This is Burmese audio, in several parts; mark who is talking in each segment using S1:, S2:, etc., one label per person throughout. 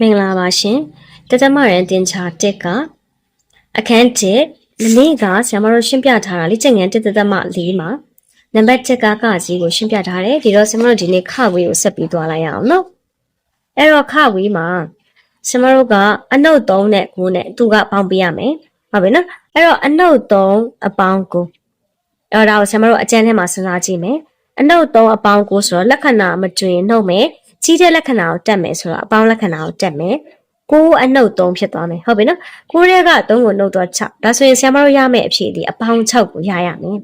S1: မင်္ဂလာပါရှင်တသမရန်တင်ချာတက်ကအခန်း1မနေ့ကဆရာမတို့ရှင်းပြထားတာလေးချက်ငန်းတစ်သက်သက်မှ၄မှာနံပါတ်7ကကကြီးကိုရှင်းပြထားတယ်ဒီတော့ဆရာမတို့ဒီနေ့ခဝေးကိုဆက်ပြီးသွားလိုက်ရအောင်နော်အဲ့တော့ခဝေးမှာဆရာမတို့ကအနှုတ်3နဲ့9နဲ့သူကပေါင်းပေးရမယ်ဟုတ်ပြီနော်အဲ့တော့အနှုတ်3အပေါင်း9အဲ့တော့ဒါကိုဆရာမတို့အကျဉ်းထဲမှာစဉ်းစားကြည့်မယ်အနှုတ်3အပေါင်း9ဆိုတော့လက္ခဏာမတွင်နှုတ်မယ် ကြီးတဲ့လက္ခဏာကိုတက်မယ်ဆိုတော့အပေါင်းလက္ခဏာကိုတက်မယ်ကိုးအနှုတ်3ဖြစ်သွားမယ်ဟုတ်ပြီနော်ကိုးရဲက3ကိုနှုတ်တော့6ဒါဆိုရင်ဆရာမတို့ရမယ့်အဖြေဒီအပေါင်း6ကိုရရမယ်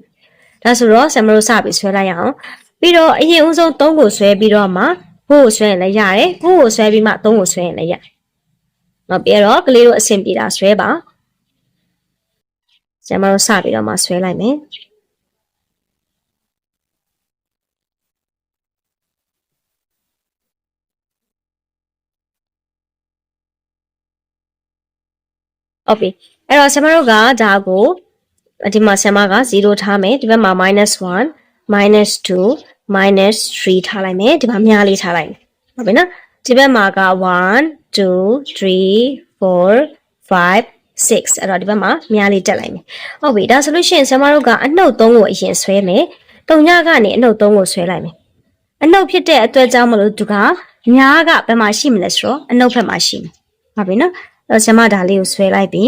S1: ဒါဆိုတော့ဆရာမတို့စပြီးဆွဲလိုက်ရအောင်ပြီးတော့အရင်ဦးဆုံး3ကိုဆွဲပြီးတော့မှ9ကိုဆွဲရင်လည်းရတယ်9ကိုဆွဲပြီးမှ3ကိုဆွဲရင်လည်းရတယ်နောက်ပြီးတော့ကလေးတို့အဆင်ပြေတာဆွဲပါဆရာမတို့စပြီးတော့မှဆွဲလိုက်မယ် ဟုတ်ပြီအဲ့တော့ဆရာမတို့ကဒါကိုဒီမှာဆရာမက0ထားမယ်ဒီဘက်မှာ -1 -2 -3 ထားလိုက်မယ်ဒီမှာများလေးထားလိုက်မယ်ဟုတ်ပြီနော်ဒီဘက်မှာက1 2 3 4 5 6အဲ့တော့ဒီဘက်မှာများလေးတက်လိုက်မယ်ဟုတ်ပြီဒါဆိုလို့ရှိရင်ဆရာမတို့ကအနှုတ်3ကိုအရင်ဆွဲမယ်တုံညကနေအနှုတ်3ကိုဆွဲလိုက်မယ်အနှုတ်ဖြစ်တဲ့အတွက်ကြောင့်မလို့သူကများကဘယ်မှာရှိမလဲဆိုတော့အနှုတ်ဘက်မှာရှိမယ်ဟုတ်ပြီနော်အဲ့ တော့ဆရာမဒါလေးကိုဆွဲလိုက်ပြီ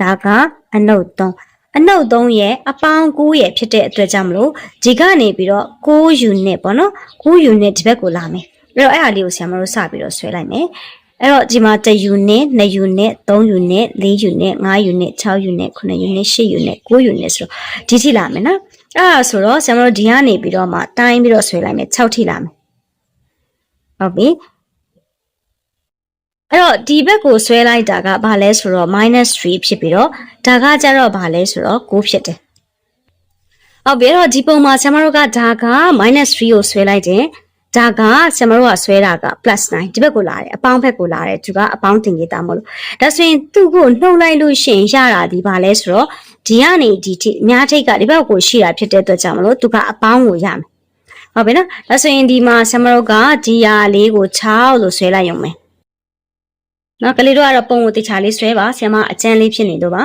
S1: ဒါကအနှုတ်3အနှုတ်3ရဲ့အပေါင်း9ရဲ့ဖြစ်တဲ့အတွက်ကြောင့်မလို့ဒီကနေပြီးတော့9 unit ပေါ့နော်9 unit ဒီဘက်ကိုလာမယ်အဲ့တော့အဲ့ဟာလေးကိုဆရာမတို့စပြီးတော့ဆွဲလိုက်မယ်အဲ့တော့ဒီမှာ1 unit 2 unit 3 unit 4 unit 5 unit 6 unit 9 unit 10 unit 9 unit ဆိုတော့ဒီထိလာမယ်နော်အဲ့ဒါဆိုတော့ဆရာမတို့ဒီကနေပြီးတော့မှတိုင်းပြီးတော့ဆွဲလိုက်မယ်6ထိလာမယ်ဟုတ်ပြီ အဲ့တော့ဒီဘက်ကိုဆွဲလိုက်တာကဘာလဲဆိုတော့ -3 ဖြစ်ပြီးတော့ဒါကကြတော့ဘာလဲဆိုတော့9ဖြစ်တယ်။ဟုတ်ပြီအဲ့တော့ဒီပုံမှာဆရာမတို့ကဒါက -3 ကိုဆွဲလိုက်တယ်။ဒါကဆရာမတို့ကဆွဲတာက +9 ဒီဘက်ကိုလာတယ်အပေါင်းဘက်ကိုလာတယ်သူကအပေါင်းတင်ကြီးတာမဟုတ်လို့ဒါဆိုရင်သူ့ကိုနှုတ်လိုက်လို့ရှိရင်ရတာဒီဘာလဲဆိုတော့ဒီကနေဒီထိအများထိတ်ကဒီဘက်ကိုရှိတာဖြစ်တဲ့အတွက်ကြောင့်မလို့သူကအပေါင်းကိုရမယ်။ဟုတ်ပြီနော်ဒါဆိုရင်ဒီမှာဆရာမတို့ကဒီဟာလေးကို6လို့ဆွဲလိုက်ရုံပဲ။ နော်ကလေးတို့ကတော့ပုံကိုတခြားလေးဆွဲပါဆရာမအကျန်းလေးဖြစ်နေတော့ပါ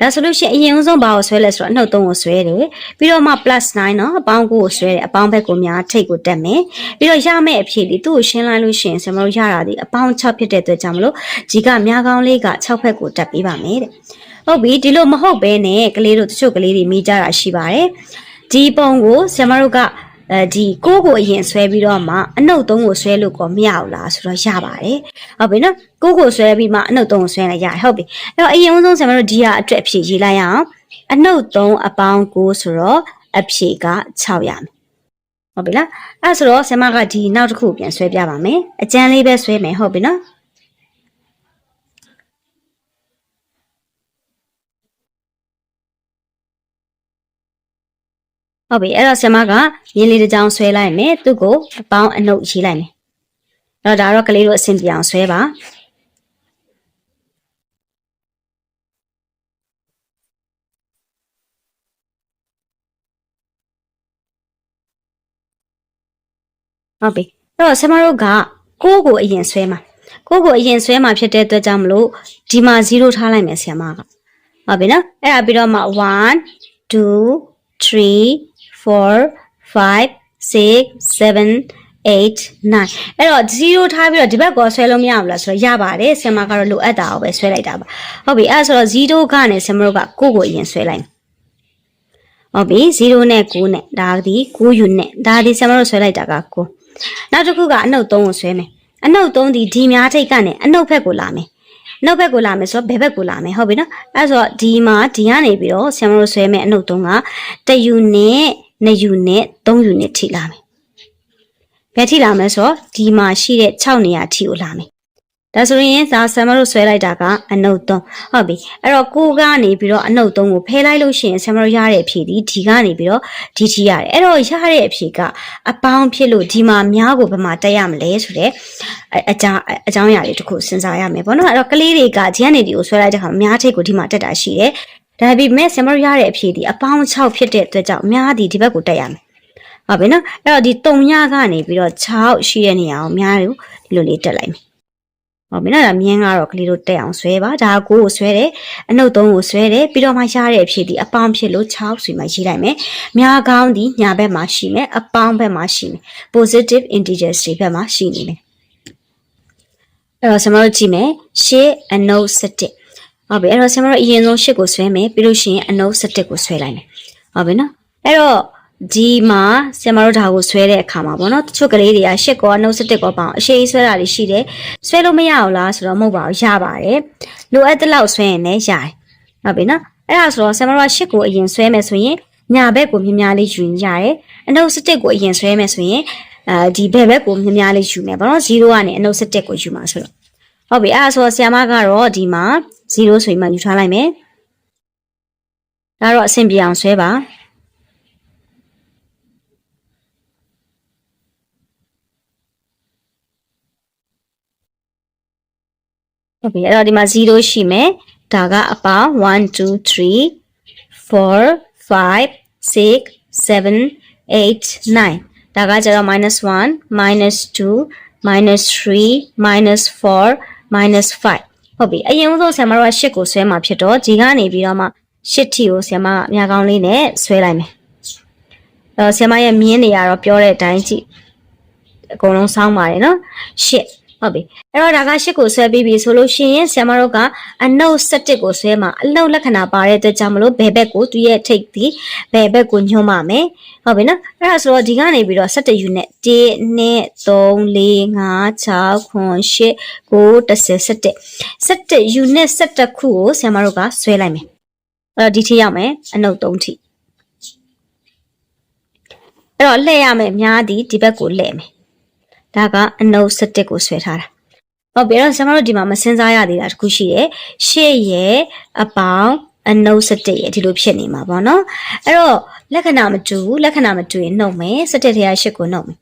S1: ဒါဆိုလို့ရှိရင်အရင်ဆုံးဘာကိုဆွဲလဲဆိုတော့အနှုတ်သုံးကိုဆွဲတယ်ပြီးတော့မှ plus 9နော်အပေါင်းကိုဆွဲတယ်အပေါင်းဘက်ကိုများထိတ်ကိုတက်မယ်ပြီးတော့ရမယ့်အဖြစ်ဒီသူ့ကိုရှင်းလိုက်လို့ရှိရင်ဆရာမတို့ရတာဒီအပေါင်း6ဖြစ်တဲ့အတွက်ကြောင့်မလို့ကြီးကများကောင်းလေးက6ဖက်ကိုတက်ပေးပါမယ်တဲ့ဟုတ်ပြီဒီလိုမဟုတ်ဘဲနဲ့ကလေးတို့တချို့ကလေးတွေမိကြတာရှိပါတယ်ဒီပုံကိုဆရာမတို့က အဲဒီကိုကိုအရင်ဆွဲပြီးတော့မှအနှုတ်သုံးကိုဆွဲလို့ကောမရဘူးလားဆိုတော့ရပါတယ်ဟုတ်ပြီနော်ကိုကိုဆွဲပြီးမှအနှုတ်သုံးကိုဆွဲလိုက်ရတယ်ဟုတ်ပြီအဲ့တော့အရင်ဆုံးဆရာမတို့ဒီဟာအတွက်အဖြေရေးလိုက်ရအောင်အနှုတ်သုံးအပေါင်းကိုဆိုတော့အဖြေက6ရမယ်ဟုတ်ပြီလားအဲ့ဆိုတော့ဆရာမကဒီနောက်တစ်ခုပြန်ဆွဲပြပါမယ်အကျန်းလေးပဲဆွဲမယ်ဟုတ်ပြီနော် ဟုတ်ပြီအဲ့တော့ဆရာမကရင်းလေးတစ်ကြောင်ဆွဲလိုက်မယ်သူ့ကိုအပေါင်းအနှုတ်ရေးလိုက်မယ်အဲ့တော့ဒါတော့ကလေးတို့အဆင်ပြေအောင်ဆွဲပါဟုတ်ပြီအဲ့တော့ဆရာမတို့ကကိုးကိုအရင်ဆွဲမှာကိုးကိုအရင်ဆွဲမှာဖြစ်တဲ့အတွက်ကြောင့်မလို့ဒီမှာ0ထားလိုက်မယ်ဆရာမကဟုတ်ပြီနော်အဲ့ဒါပြီးတော့မှ1 2 3 4 5 6 7 8 9အဲ့တော့0ထားပြီးတော့ဒီဘက်ကောဆွဲလို့မရဘူးလားဆိုတော့ရပါတယ်ဆင်မကတော့လိုအပ်တာကိုပဲဆွဲလိုက်တာပါဟုတ်ပြီအဲ့ဒါဆိုတော့0ကနေဆင်မတို့ကကိုကိုအရင်ဆွဲလိုက်ဟုတ်ပြီ0နဲ့9နဲ့ဒါဒီ9 unit ဒါဒီဆင်မတို့ဆွဲလိုက်တာက9နောက်တစ်ခုကအနှုတ်3ကိုဆွဲမယ်အနှုတ်3ဒီဒီများထိတ်ကနေအနှုတ်ဘက်ကိုလာမယ်နောက်ဘက်ကိုလာမယ်ဆိုတော့ဘယ်ဘက်ကိုလာမယ်ဟုတ်ပြီနော်အဲဆိုတော့ဒီမှာဒီကနေပြီးတော့ဆရာမတို့ဆွဲမယ်အနှုတ်3က1 unit 2 unit 3 unit ထိလာမယ်ဘယ်ထိလာမလဲဆိုတော့ဒီမှာရှိတဲ့6နေရာထိကိုလာမယ်ဒါဆိုရင်ဇာဆမ်မတို့ဆွဲလိုက်တာကအနုတ်3ဟုတ်ပြီအဲ့တော့ကိုကနေပြီးတော့အနုတ်3ကိုဖဲလိုက်လို့ရှိရင်ဆမ်မတို့ရတဲ့အဖြေဒီဒီကနေပြီးတော့ဒီထိရတယ်အဲ့တော့ရတဲ့အဖြေကအပေါင်းဖြစ်လို့ဒီမှာများကိုဘယ်မှာတက်ရမလဲဆိုတော့အကြောင်းအကြောင်းအရာတွေတခုစဉ်းစားရမယ်ပေါ့နော်အဲ့တော့ကလေးတွေကဒီကနေဒီကိုဆွဲလိုက်တဲ့ခါမှာများထိတ်ကိုဒီမှာတက်တာရှိတယ် ဒါပေမဲ့ဆမ်မတို့ရတဲ့အဖြေဒီအပေါင်း6ဖြစ်တဲ့အတွက်ကြောင့်များဒီဒီဘက်ကိုတက်ရမယ်ဟုတ်ပြီနော်အဲ့တော့ဒီ3ညကနေပြီးတော့6ရှိတဲ့နေရာကိုများကိုဒီလိုလေးတက်လိုက်မယ်ဟုတ်ပြီနော်ဒါမြင်းကတော့ကလေးတို့တက်အောင်ဆွဲပါဒါကကိုကိုဆွဲတယ်အနှုတ်သုံးကိုဆွဲတယ်ပြီးတော့မှရတဲ့အဖြစ်ဒီအပေါင်းဖြစ်လို့6ဆွေမှရေးလိုက်မယ်မြားကောင်းဒီညာဘက်မှာရှိမယ်အပေါင်းဘက်မှာရှိမယ် positive integers တွေဘက်မှာရှိနေမယ်အဲ့တော့ဆမတို့ကြည့်မယ်ရှေ့အနှုတ်7 ဟုတ်ပြီအဲ့တော့ဆမတို့အရင်ဆုံးရှစ်ကိုဆွဲမယ်ပြီးလို့ရှိရင်အနှုတ်7ကိုဆွဲလိုက်မယ်ဟုတ်ပြီနော်အဲ့တော့ဒီမှာဆရာမတို့ဒါကိုဆွဲတဲ့အခါမှာပေါ့နော်တချို့ကလေးတွေကရှစ်ကောနှုတ်ဆက်တစ်ကောပေါအောင်အရှိဆွဲတာတွေရှိတယ်ဆွဲလို့မရအောင်လားဆိုတော့မဟုတ်ပါဘူးရပါတယ်လိုအပ်တဲ့လောက်ဆွဲရင်လည်းရတယ်ဟုတ်ပြီနော်အဲ့ဒါဆိုတော့ဆရာမတို့ကရှစ်ကိုအရင်ဆွဲမယ်ဆိုရင်ညာဘက်ကိုမြများလေးယူရင်ရတယ်အနှုတ်ဆက်တစ်ကိုအရင်ဆွဲမယ်ဆိုရင်အဲဒီဘက်ဘက်ကိုမြများလေးယူမယ်ပေါ့နော်0ကနေအနှုတ်ဆက်တစ်ကိုယူမှာဆိုတော့ဟုတ်ပြီအဲ့ဒါဆိုတော့ဆရာမကတော့ဒီမှာ 0ဆိုရင်မှယူထားလိုက်မယ်ဒါတော့အဆင်ပြေအောင်ဆွဲပါဟုတ်ပြီအဲ့တော့ဒီမှာ0ရှိမယ်ဒါကအပေါင်း1 2 3 4 5 6 7 8 9ဒါကကျတော့ -1 -2 -3 -4 -5 ဟုတ်ပြီအရင်ဆုံးဆရာမတို့က8ကိုဆွဲမှာဖြစ်တော့ဒီကနေပြီးတော့မှ8ထီကိုဆရာမကအများကောင်းလေးနဲ့ဆွဲလိုက်မယ်အဲဆရာမရဲ့မြင်းတွေကတော့ပြောတဲ့အတိုင်းကြည့်အကုန်လုံးစောင်းပါတယ်နော်8 ဟုတ်ပြီအဲ့တော့ဒါကရှစ်ကိုဆွဲပြီးပြီဆိုလို့ရှိရင်ဆ iam တို့ကအနှုတ်7ကိုဆွဲမှာအနှုတ်လက္ခဏာပါတဲ့အတွက်ကြောင့်မလို့ဘယ်ဘက်ကိုသူရဲ့ထိတ်သည်ဘယ်ဘက်ကိုညွှန်းပါမယ်ဟုတ်ပြီနော်အဲ့ဒါဆိုတော့ဒီကနေပြီးတော့7 unit 1 2 3 4 5 6 8 9 10 11 7 unit 7ခုကိုဆ iam တို့ကဆွဲလိုက်မယ်အဲ့တော့ဒီထိရောက်မယ်အနှုတ်3ထိအဲ့တော့လှည့်ရမယ်များသည်ဒီဘက်ကိုလှည့်မယ် ဒါကအနှုတ်7ကိုဆွဲထားတာဟုတ်ပြီအဲ့တော့ဆရာမတို့ဒီမှာမစင်စားရသေးတာတခုရှိတယ်ရှေ့ရဲ့အပေါင်းအနှုတ်7ရဲ့ဒီလိုဖြစ်နေမှာပေါ့နော်အဲ့တော့လက္ခဏာမတူဘူးလက္ခဏာမတူရင်နှုတ်မယ်7ထဲက8ကိုနှုတ်မယ်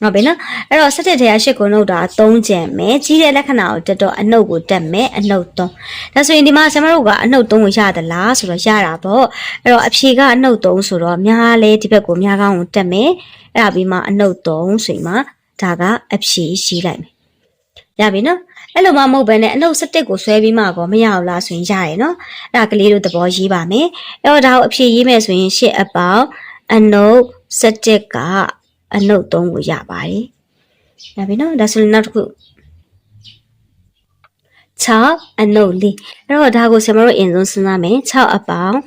S1: ဟုတ်ပြီနော်အဲ့တော့7ထဲက8ကိုနှုတ်တာ3ကျန်မယ်ကြီးတဲ့လက္ခဏာကိုတက်တော့အနှုတ်ကိုတက်မယ်အနှုတ်3ဒါဆိုရင်ဒီမှာဆရာမတို့ကအနှုတ်3ကိုရသလားဆိုတော့ရတာပေါ့အဲ့တော့အဖြေကအနှုတ်3ဆိုတော့များလဲဒီဘက်ကိုများကောင်းကိုတက်မယ်အဲ့ဒါပြီးမှအနှုတ်3ဆိုရင်မှ ဒါကအဖြေရှိလိုက်မယ်ရပြီနော်အဲ့လိုမှမဟုတ်ဘဲနဲ့အနှုတ်စတစ်ကိုဆွဲပြီးမှကောမရဘူးလားဆိုရင်ရတယ်နော်အဲ့ဒါကလေးတို့သဘောရေးပါမယ်အဲ့တော့ဒါကိုအဖြေရေးမယ်ဆိုရင်ရှစ်အပေါင်းအနှုတ်စတစ်ကအနှုတ်3ကိုရပါတယ်ရပြီနော်ဒါဆိုရင်နောက်တစ်ခု6အနှုတ်4အဲ့တော့ဒါကိုဆရာမတို့အရင်ဆုံးစဉ်းစားမယ်6အပေါင်း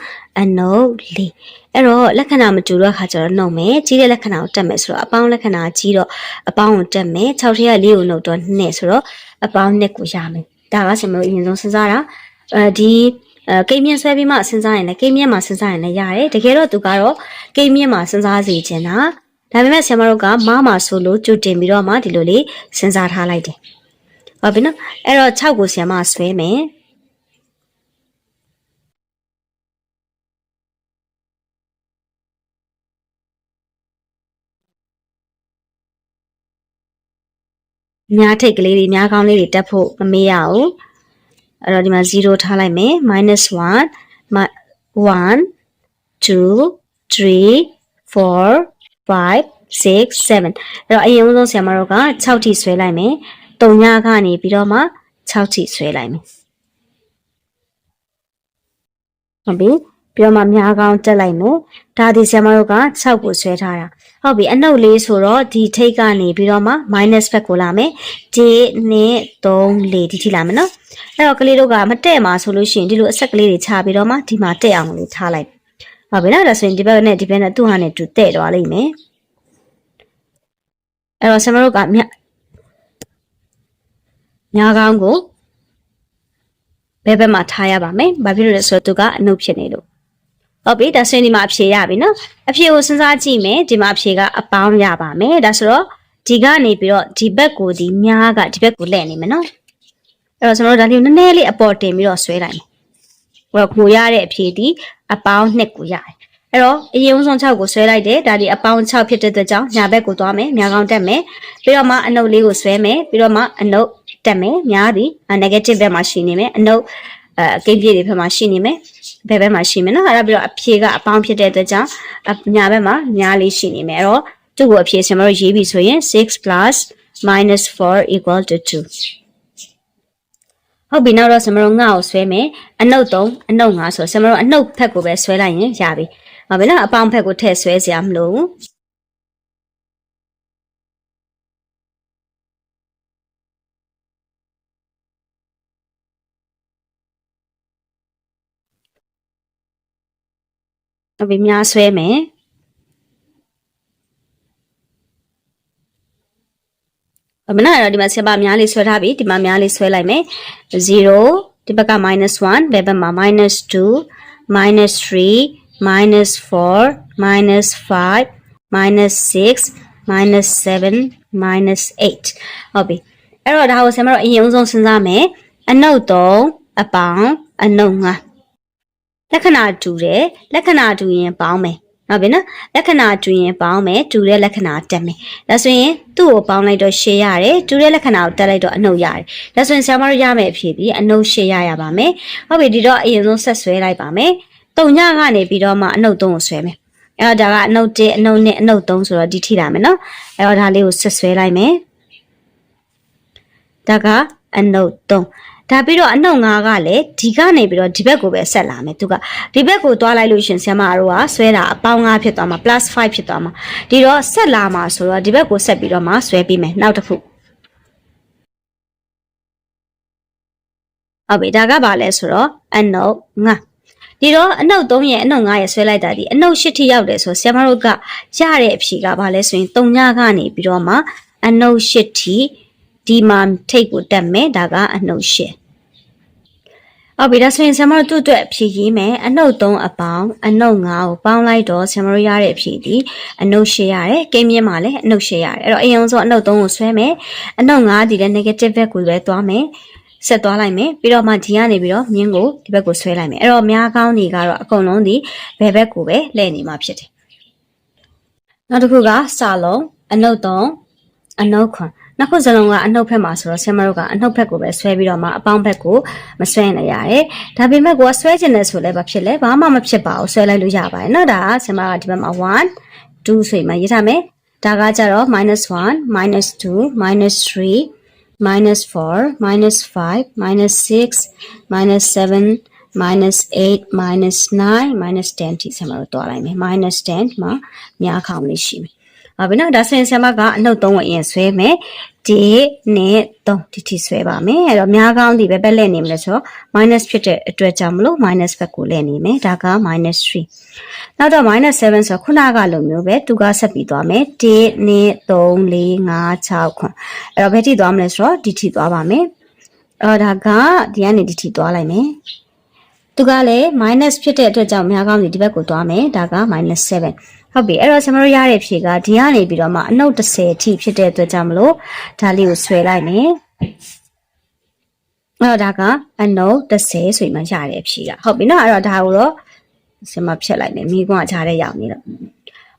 S1: အနှုတ်4 အဲ့တော့လက္ခဏာမတူတော့ခါကျတော့နှုတ်မယ်ကြီးတဲ့လက္ခဏာကိုတက်မယ်ဆိုတော့အပေါင်းလက္ခဏာကြီးတော့အပေါင်းကိုတက်မယ်6ထက်က4ကိုနှုတ်တော့2ဆိုတော့အပေါင်း2ကိုရမယ်ဒါကဆရာမတို့အရင်ဆုံးစဉ်းစားတာအဲဒီအဲကိန်းမြင့်ဆွဲပြီးမှစဉ်းစားရင်လည်းကိန်းမြင့်မှာစဉ်းစားရင်လည်းရတယ်တကယ်တော့သူကတော့ကိန်းမြင့်မှာစဉ်းစားစီချင်တာဒါပေမဲ့ဆရာမတို့ကမမဆိုလို့ကြိုတင်ပြီးတော့မှဒီလိုလေးစဉ်းစားထားလိုက်တယ်ဟုတ်ပြီနော်အဲ့တော့6ကိုဆရာမဆွဲမယ် များထိတ်ကလေးတွေများကောင်းလေးတွေတက်ဖို့မမေ့ရဘူးအဲ့တော့ဒီမှာ0ထားလိုက်မယ် -1 1 2 3 4 5 6 7အဲ့တော့အရင်ဆုံးဆရာမတို့က6ထိဆွဲလိုက်မယ်3ညကနေပြီးတော့မှ6ထိဆွဲလိုက်မယ်ဟုတ်ပြီ ပြီးတော့မှများကောင်းတက်လိုက်မယ်ဒါဒီဆရာမတို့က6ကိုဆွဲထားတာဟုတ်ပြီအနှုတ်လေးဆိုတော့ဒီထိတ်ကနေပြီးတော့မှ minus ဘက်ကိုလာမယ်1 2 3 4ဒီထိလာမယ်နော်အဲ့တော့ကလေးတို့ကမတက်မှာဆိုလို့ရှိရင်ဒီလိုအဆက်ကလေးတွေချပြီးတော့မှဒီမှာတက်အောင်လေးထားလိုက်ဟုတ်ပြီနော်ဒါဆိုရင်ဒီဘက်နဲ့ဒီဘက်နဲ့သူ့ဟာနဲ့တူတဲ့သွားလိမ့်မယ်အဲ့တော့ဆရာမတို့ကမြညာကောင်းကိုဘယ်ဘက်မှာထားရပါမယ်။ဘာဖြစ်လို့လဲဆိုတော့သူကအနုဖြစ်နေလို့ ဟုတ်ပြီဒါဆိုရင်ဒီမှာအဖြေရပြီနော်အဖြေကိုစဉ်းစားကြည့်မယ်ဒီမှာအဖြေကအပေါင်းရပါမယ်ဒါဆိုတော့ဒီကနေပြီးတော့ဒီဘက်ကိုဒီများကဒီဘက်ကိုလှည့်နေမယ်နော်အဲ့တော့ကျွန်တော်တို့ဒါလေးနည်းနည်းလေးအပေါ်တင်ပြီးတော့ဆွဲလိုက်မယ်ဟိုကိုရတဲ့အဖြေဒီအပေါင်း2ကိုရတယ်အဲ့တော့အရင်ဆုံး6ကိုဆွဲလိုက်တယ်ဒါဒီအပေါင်း6ဖြစ်တဲ့အတွက်ကြောင့်ညာဘက်ကိုသွားမယ်များကောင်းတက်မယ်ပြီးတော့မှအနုပ်လေးကိုဆွဲမယ်ပြီးတော့မှအနုပ်တက်မယ်များသည် negative ဘက်မှာရှိနေမယ်အနုပ်အဲကိန်းပြည့်တွေဘက်မှာရှိနေမယ် ဘယ်ဘက်မှာရှိမယ်နော်အဲ့ဒါပြီးတော့အဖြေကအပေါင်းဖြစ်တဲ့အတွက်ကြောင့်ညာဘက်မှာများလေးရှိနေမယ်အဲ့တော့သူ့ကိုအဖြေဆင်မလို့ရေးပြီဆိုရင်6 4 equal to 2ဟုတ်ပြီနောက်တော့ဆင်မတို့ငါ့ကိုဆွဲမယ်အနှုတ်3အနှုတ်5ဆိုဆင်မတို့အနှုတ်ဖက်ကိုပဲဆွဲလိုက်ရင်ရပြီဟုတ်ပြီနော်အပေါင်းဖက်ကိုထည့်ဆွဲစရာမလိုဘူး ဟုတ်ပြီများဆွဲမယ်အမနာတော့ဒီမှာဆက်ပါအများလေးဆွဲထားပြီဒီမှာအများလေးဆွဲလိုက်မယ်0ဒီဘက်က -1 ဘယ်ဘက်မှာ -2 -3 -4 -5 -6 -7 -8 ဟုတ်ပြီအဲ့တော့ဒါကိုဆင်မတော့အရင်ဆုံးစဉ်းစားမယ်အနုတ်3အပေါင်းအနုတ်5 လက္ခဏာတူတယ်လက္ခဏာတူရင်ပေါင်းမယ်ဟုတ်ပြီနော်လက္ခဏာတူရင်ပေါင်းမယ်တူတဲ့လက္ခဏာတက်မယ်ဒါဆိုရင်သူ့ကိုပေါင်းလိုက်တော့ရှေ့ရတယ်တူတဲ့လက္ခဏာကိုတက်လိုက်တော့အနှုတ်ရတယ်ဒါဆိုရင်ဆရာမတို့ရမယ်အဖြစ်ဒီအနှုတ်ရှေ့ရရပါမယ်ဟုတ်ပြီဒီတော့အရင်ဆုံးဆက်ဆွဲလိုက်ပါမယ်တုံညကနေပြီးတော့မှအနှုတ်သုံးကိုဆွဲမယ်အဲ့တော့ဒါကအနှုတ်1အနှုတ်2အနှုတ်3ဆိုတော့ဒီထိလာမယ်နော်အဲ့တော့ဒါလေးကိုဆက်ဆွဲလိုက်မယ်ဒါကအနှုတ်3 ဒါပြီးတော့အနှုတ်၅ကလည်းဒီကနေပြီးတော့ဒီဘက်ကိုပဲဆက်လာမယ်သူကဒီဘက်ကိုသွားလိုက်လို့ရှင်ဆရာမတို့ကဆွဲတာအပေါင်း၅ဖြစ်သွားမှာ +5 ဖြစ်သွားမှာဒီတော့ဆက်လာမှာဆိုတော့ဒီဘက်ကိုဆက်ပြီးတော့မှဆွဲပြီးမယ်နောက်တစ်ခုဟုတ်ပြီဒါကဘာလဲဆိုတော့အနှုတ်၅ဒီတော့အနှုတ်3ရဲ့အနှုတ်5ရဲ့ဆွဲလိုက်တာဒီအနှုတ်8ထိရောက်တယ်ဆိုဆရာမတို့ကရတဲ့အဖြေကဘာလဲဆိုရင်3ညကနေပြီးတော့မှအနှုတ်8ထိ ဒီမှာထိတ်ကိုတက်မယ်ဒါကအနှုတ်8ဟုတ်ပြီဒါဆိုရင်ဆရာမတို့သူ့အတွက်အဖြေရေးမယ်အနှုတ်3အပေါင်းအနှုတ်5ကိုပေါင်းလိုက်တော့ဆရာမတို့ရတဲ့အဖြေဒီအနှုတ်8ရတယ်ကိန်းမြင့်မှာလည်းအနှုတ်8ရတယ်အဲ့တော့အရင်ဆုံးအနှုတ်3ကိုဆွဲမယ်အနှုတ်5ဒီလည်း negative ဘက်ကိုလည်းသွားမယ်ဆက်သွားလိုက်မယ်ပြီးတော့မှဒီကနေပြီးတော့မြင်းကိုဒီဘက်ကိုဆွဲလိုက်မယ်အဲ့တော့များကောင်းတွေကတော့အကုန်လုံးဒီဘယ်ဘက်ကိုပဲလှည့်နေမှာဖြစ်တယ်နောက်တစ်ခုကစာလုံးအနှုတ်3အနှုတ်ခွန် နှစ်ခုစလုံးကအနှုတ်ဖက်မှာဆိုတော့ဆင်မတို့ကအနှုတ်ဖက်ကိုပဲဆွဲပြီးတော့မှအပေါင်းဖက်ကိုမဆွဲနိုင်ရတယ်။ဒါပေမဲ့ကိုကဆွဲကျင်တယ်ဆိုလည်းဘာဖြစ်လဲဘာမှမဖြစ်ပါဘူးဆွဲလိုက်လို့ရပါတယ်နော်ဒါကဆင်မကဒီဘက်မှာ1 2ဆိုရင်မှရေးထားမယ်။ဒါကကြတော့ -1 -2 -3 minus 4 minus 5 minus 6 minus 7 minus 8 minus 9 minus 10ထိဆက်မှာတော့တွားလိုက်မယ် minus 10မှာများခေါင်လေးရှိမယ်။ ဟုတ်ပြီနော်ဒါဆိုရင်ဆရာမကအနှုတ်3ကိုအရင်ဆွဲမယ်။ဒီနဲ့3ဒီထိဆွဲပါမယ်။အဲ့တော့များကောင်းဒီပဲပဲလဲနေမလဲဆိုတော့ minus ဖြစ်တဲ့အတွက်ကြောင့်မလို့ minus ဘက်ကိုလဲနေမယ်။ဒါက minus 3။နောက်တော့ minus 7ဆိုတော့ခုနကလိုမျိုးပဲသူကဆက်ပြီးသွားမယ်။1 2 3 4 5 6ခွန်း။အဲ့တော့ဘယ်ထိသွားမလဲဆိုတော့ဒီထိသွားပါမယ်။အဲ့တော့ဒါကဒီကနေဒီထိသွားလိုက်မယ်။သူကလည်း minus ဖြစ်တဲ့အတွက်ကြောင့်များကောင်းဒီဒီဘက်ကိုသွားမယ်ဒါက minus 7 ဟုတ်ပြီအဲ့တော့ကျွန်တော်တို့ရတဲ့ဖြေကဒီကနေပြီးတော့မှအနှုတ်30အထိဖြစ်တဲ့အတွက်ကြောင့်မလို့ဒါလေးကိုဆွဲလိုက်မယ်အဲ့တော့ဒါကအနှုတ်30ဆိုရင်မှရတဲ့ဖြေကဟုတ်ပြီနော်အဲ့တော့ဒါကိုတော့ဆင်မဖြတ်လိုက်မယ်မိကွန်းကခြားတဲ့ရောက်နေတော့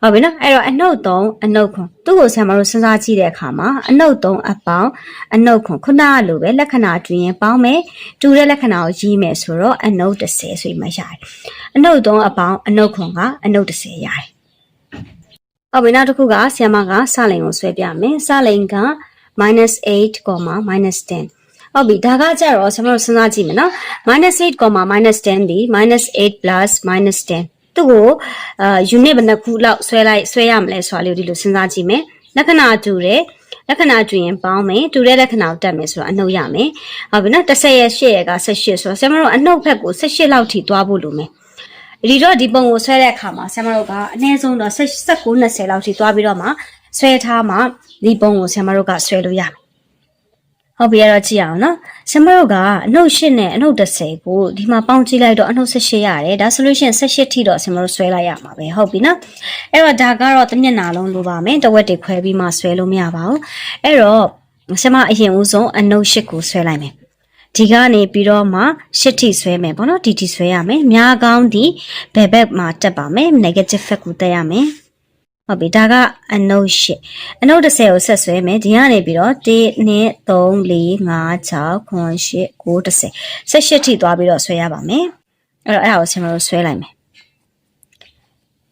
S1: ဟုတ်ပြီနော်အဲ့တော့အနှုတ်3အနှုတ်ခွန်သူ့ကိုဆံမတို့စဉ်းစားကြည့်တဲ့အခါမှာအနှုတ်3အပေါင်းအနှုတ်ခွန်ခုနကလိုပဲလက္ခဏာတွင်ရင်ပေါင်းမယ်တူတဲ့လက္ခဏာကိုရေးမယ်ဆိုတော့အနှုတ်30ဆိုရင်မှရတယ်အနှုတ်3အပေါင်းအနှုတ်ခွန်ကအနှုတ်30ရတယ် ဟုတ်ပြီနောက်တစ်ခုကဆီယမကစလိန်ကိုဆွဲပြမယ်စလိန်က -8, -10 ဟုတ်ပြီဒါကကြတော့ကျွန်တော်စဉ်းစားကြည့်မယ်နော် -8, -10 ဒီ -8 10သူ့ကိုအာ unit ဘယ်နှခုလောက်ဆွဲလိုက်ဆွဲရမလဲဆိုတာလေးကိုဒီလိုစဉ်းစားကြည့်မယ်လက္ခဏာတူတယ်လက္ခဏာတူရင်ပေါင်းမယ်တူတဲ့လက္ခဏာကိုတက်မယ်ဆိုတော့အနှုတ်ရမယ်ဟုတ်ပြီနော်10ရဲ့8ရဲ့က18ဆိုတော့ကျွန်တော်တို့အနှုတ်ဘက်ကို18လောက်ထိသွားဖို့လိုမယ် ဒီတော့ဒီပုံကိုဆွဲတဲ့အခါမှာဆရာမတို့ကအနည်းဆုံးတော့19 20လောက်ထိသွားပြီးတော့မှဆွဲထားမှဒီပုံကိုဆရာမတို့ကဆွဲလို့ရမယ်ဟုတ်ပြီအဲ့တော့ကြည့်အောင်နော်ဆရာမတို့ကအနှုတ်8နဲ့အနှုတ်30ကိုဒီမှာပေါင်းကြည့်လိုက်တော့အနှုတ်18ရတယ်ဒါဆိုလို့ရှိရင်18ထိတော့ဆရာမတို့ဆွဲလိုက်ရမှာပဲဟုတ်ပြီနော်အဲ့တော့ဒါကတော့တစ်မျက်နှာလုံးလိုပါမယ်တဝက်တွေခွဲပြီးမှဆွဲလို့မရပါဘူးအဲ့တော့ဆရာမအရင်ဦးဆုံးအနှုတ်8ကိုဆွဲလိုက်မယ် ဒီကနေပြီးတော့မှရှစ်ထိဆွဲမယ်ပေါ့နော်ဒီထိဆွဲရမယ်များကောင်းဒီဘယ်ဘက်မှာတက်ပါမယ် negative ဘက်ကိုတက်ရမယ်ဟုတ်ပြီဒါကအနုတ်ရှစ်အနုတ်30ကိုဆက်ဆွဲမယ်ဒီကနေပြီးတော့1 2 3 4 5 6 9 10 10 18ထိသွားပြီးတော့ဆွဲရပါမယ်အဲ့တော့အဲ့ဒါကိုဆင်မလို့ဆွဲလိုက်မယ်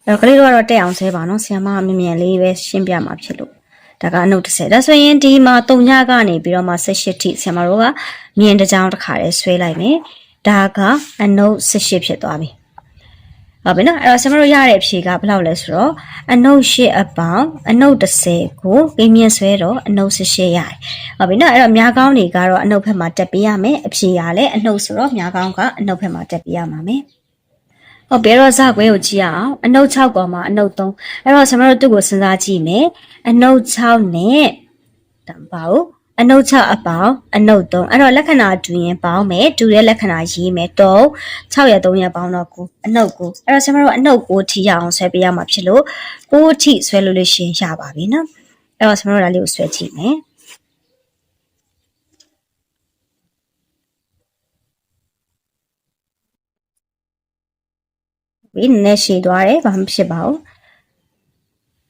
S1: အဲ့တော့ကလေးတို့ကတော့တက်အောင်ဆွဲပါနော်ဆင်မမြင်မြင်လေးပဲရှင်းပြမှာဖြစ်လို့ ဒါကအနုတ်30ဒါဆိုရင်ဒီမှာ3ညကနေပြီးတော့မှ18ထိဆရာမတို့ကမြင်တစ်ကြောင်တစ်ခါလေးဆွဲလိုက်မယ်ဒါကအနုတ်18ဖြစ်သွားပြီဟုတ်ပြီနော်အဲ့တော့ဆရာမတို့ရတဲ့အဖြေကဘယ်လောက်လဲဆိုတော့အနုတ်8အပေါင်းအနုတ်30ကိုကိမြင့်ဆွဲတော့အနုတ်18ရတယ်ဟုတ်ပြီနော်အဲ့တော့များကောင်းတွေကတော့အနုတ်ဘက်မှာတက်ပေးရမယ်အဖြေရလည်းအနုတ်ဆိုတော့များကောင်းကအနုတ်ဘက်မှာတက်ပေးရမှာမယ် ဟုတ်ပြီအဲ့တော့ဇခွဲကိုကြည့်ရအောင်အနုတ်6ပေါ်မှာအနုတ်3အဲ့တော့ဆရာမတို့သူ့ကိုစဉ်းစားကြည့်မယ်အနုတ်6နဲ့တံပါဦးအနုတ်6အပေါင်းအနုတ်3အဲ့တော့လက္ခဏာတူရင်ပေါင်းမယ်တူတဲ့လက္ခဏာရေးမယ်3 6ရက်3ရက်ပေါင်းတော့9အနုတ်9အဲ့တော့ဆရာမတို့အနုတ်9ထိရအောင်ဆွဲပေးရမှာဖြစ်လို့9ထိဆွဲလို့လို့ရှရင်ရပါပြီနော်အဲ့တော့ဆရာမတို့ဒါလေးကိုဆွဲကြည့်မယ် ဒီနည်းနည်းရှည်သွားတယ်ဘာမှဖြစ်ပါဘူး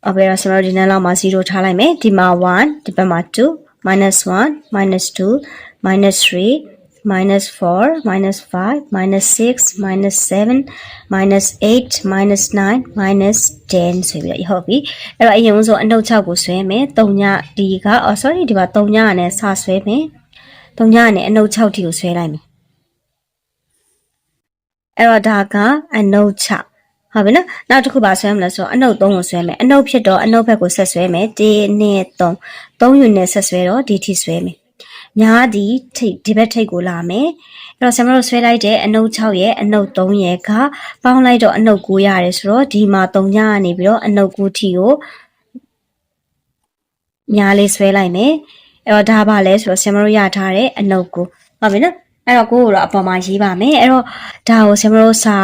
S1: အဘယ်တော့ဆရာတို့ဒီနေ့လောက်မှာ0ထားလိုက်မယ်ဒီမှာ1ဒီဘက်မှာ2 minus 1 minus 2 minus 3 minus 4 minus 5 minus 6 minus 7 minus 8 minus 9 minus 10ဆိုပြီးတော့ဟုတ်ပြီအဲ့တော့အရင်ဆုံးအနှုတ်6ကိုဆွဲမယ်3ညဒီကအော် sorry ဒီမှာ3ညနဲ့စဆွဲမယ်3ညနဲ့အနှုတ်6တီကိုဆွဲလိုက်မယ် အဲ့တော့ဒါကအနှုတ်6ဟုတ်ပြီနော်နောက်တစ်ခုပါဆွဲမလဲဆိုတော့အနှုတ်3ကိုဆွဲမယ်အနှုတ်ဖြစ်တော့အနှုတ်ဘက်ကိုဆက်ဆွဲမယ်1 2 3 3ယူနဲ့ဆက်ဆွဲတော့ဒီထိဆွဲမယ်ညာဒီထိတ်ဒီဘက်ထိတ်ကိုလာမယ်အဲ့တော့ဆရာမတို့ဆွဲလိုက်တဲ့အနှုတ်6ရဲ့အနှုတ်3ရဲ့ကပေါင်းလိုက်တော့အနှုတ်9ရတယ်ဆိုတော့ဒီမှာ3ညကနေပြီးတော့အနှုတ်9ထိကိုညာလေးဆွဲလိုက်မယ်အဲ့တော့ဒါပါလဲဆိုတော့ဆရာမတို့ရထားတဲ့အနှုတ်9ဟုတ်ပြီနော် အဲ့တော့ကိုကိုတော့အပေါ်မှာရေးပါမယ်အဲ့တော့ဒါကိုဆရာမတို့စာ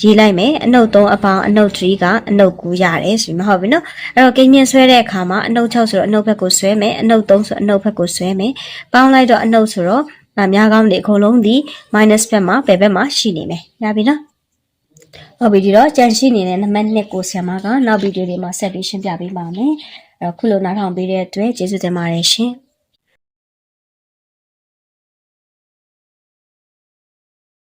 S1: ရေးလိုက်မယ်အနှုတ်3အပေါင်းအနှုတ်3ကအနှုတ်9ရတယ်ဆိုပြီးမဟုတ်ဘူးနော်အဲ့တော့ကိန်းမြင့်ဆွဲတဲ့အခါမှာအနှုတ်6ဆိုတော့အနှုတ်ဘက်ကိုဆွဲမယ်အနှုတ်3ဆိုအနှုတ်ဘက်ကိုဆွဲမယ်ပေါင်းလိုက်တော့အနှုတ်ဆိုတော့အများကောင်းတွေအကုန်လုံးဒီ minus ဘက်မှာဘယ်ဘက်မှာရှိနေမယ်ရပြီနော်ဟုတ်ပြီဒီတော့ကြံရှိနေတဲ့နံပါတ်1ကိုဆရာမကနောက်ဗီဒီယိုတွေမှာဆက်ပြီးရှင်းပြပေးပါမယ်အဲ့တော့ခုလိုနားထောင်ပေးတဲ့အတွက်ကျေးဇူးတင်ပါတယ်ရှင်